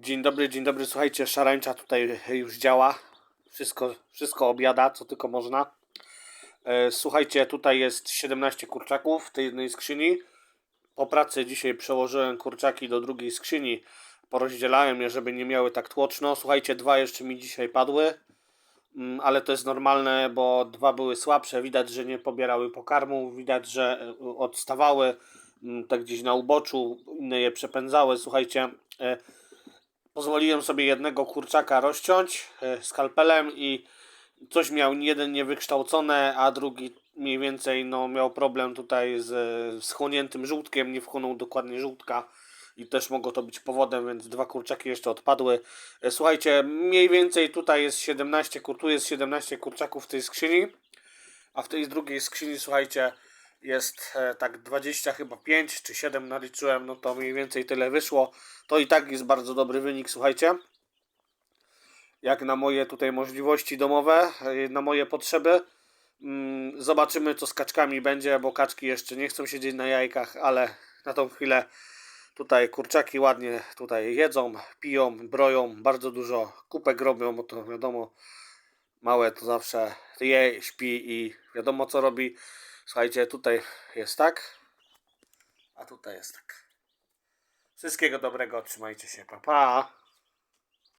Dzień dobry, dzień dobry. Słuchajcie, szarańcza tutaj już działa. Wszystko, wszystko obiada, co tylko można. E, Słuchajcie, tutaj jest 17 kurczaków w tej jednej skrzyni. Po pracy dzisiaj przełożyłem kurczaki do drugiej skrzyni. Porozdzielałem je, żeby nie miały tak tłoczno. Słuchajcie, dwa jeszcze mi dzisiaj padły. Mm, Ale to jest normalne, bo dwa były słabsze. Widać, że nie pobierały pokarmu. Widać, że e, odstawały mm, tak gdzieś na uboczu. Inne je przepędzały. Słuchajcie, e, pozwoliłem sobie jednego kurczaka rozciąć e, skalpelem i coś miał jeden niewykształcone, a drugi mniej więcej no, miał problem tutaj z schłoniętym żółtkiem, nie wchłonął dokładnie żółtka i też mogło to być powodem, więc dwa kurczaki jeszcze odpadły. E, Słuchajcie, mniej więcej tutaj jest 17, kur- tu jest 17 kurczaków w tej skrzyni, a w tej drugiej skrzyni, słuchajcie, jest e, tak 20 chyba 5 czy 7 naliczyłem, no to mniej więcej tyle wyszło. To i tak jest bardzo dobry wynik, słuchajcie. Jak na moje tutaj możliwości domowe, e, na moje potrzeby. Mm, Zobaczymy co z kaczkami będzie, bo kaczki jeszcze nie chcą siedzieć na jajkach, ale na tą chwilę tutaj kurczaki ładnie tutaj jedzą, piją, broją, bardzo dużo kupek robią, bo to wiadomo, małe to zawsze je, śpi i wiadomo co robi. Słuchajcie, tutaj jest tak, a tutaj jest tak. Wszystkiego dobrego, trzymajcie się, pa pa.